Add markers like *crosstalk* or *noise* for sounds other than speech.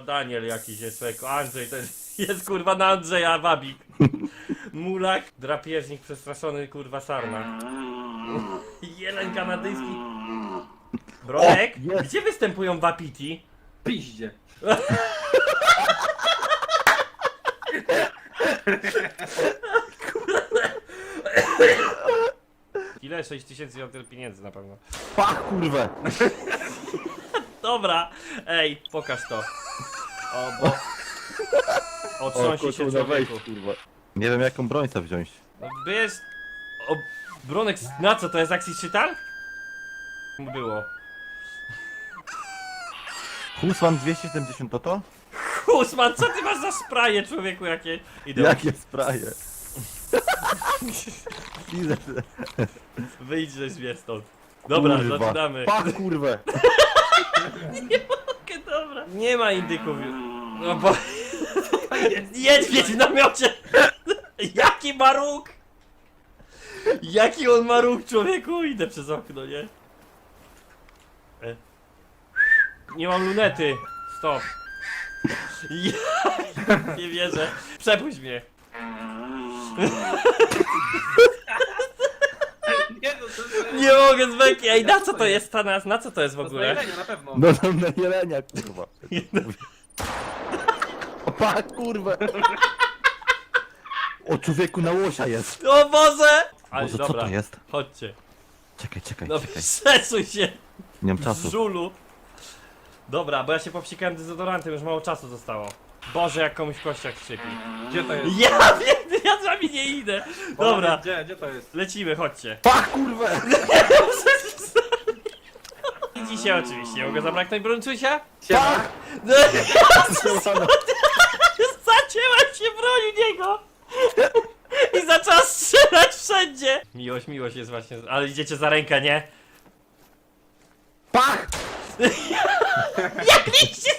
Daniel jakiś jest, człowieku. Andrzej, to jest, *laughs* jest kurwa na Andrzeja Wabik. *laughs* Mulak, drapieżnik przestraszony, kurwa sarna. *laughs* Jeleń kanadyjski. Bronek, jest. gdzie występują wapiti? Piździe. Ile? 6 tysięcy od pieniędzy na pewno. Pach, kurwę! Dobra, ej, pokaż to. O, bo... Otrząsi się kurwa, wejść, człowieku. kurwa. Nie wiem jaką broń chcę wziąć. No bierz... O, Bronek, na co to jest akcji czytal? Było. Husman 270 to to? Husman, co ty masz za spraje, człowieku, jakie? Idę. Jakie spraje? Że- Wyjdź ze mnie stąd. Dobra, kurwa. zaczynamy. Pach, kurwę! *laughs* *laughs* Okej, dobra. Nie ma indyków. No bo... *laughs* Jedź w namiocie! Jaki ma róg! Jaki on ma róg, człowieku? Idę przez okno, nie? E. Nie mam lunety. Stop. Ja *laughs* nie wierzę. Przepuść mnie. *laughs* Jest... *laughs* Beki. Ej, na co to jest ta nas? Na co to jest w To jest ogóle? najlenia, na pewno. No tam na jelenia, kurwa. *laughs* O, pach, kurwę! O, człowieku na łosia jest! O Boże! Ale Boże, co dobra, to jest? chodźcie. Czekaj, czekaj, No czekaj. przesuń się, Nie mam czasu. żulu. Dobra, bo ja się popsikałem dezodorantem, już mało czasu zostało. Boże, jak komuś kościach szczypi. Gdzie to jest? Ja wiem, ja z wami nie idę. Dobra, Gdzie, gdzie to jest? lecimy, chodźcie. Pach, kurwę! I dzisiaj oczywiście mogę zabraknąć brończusia? Siema. No, zacięła się broń u niego! I zaczęła strzelać wszędzie! Miłość, miłość jest właśnie, ale idziecie za rękę, nie? Pach! *laughs* Jak widzisz?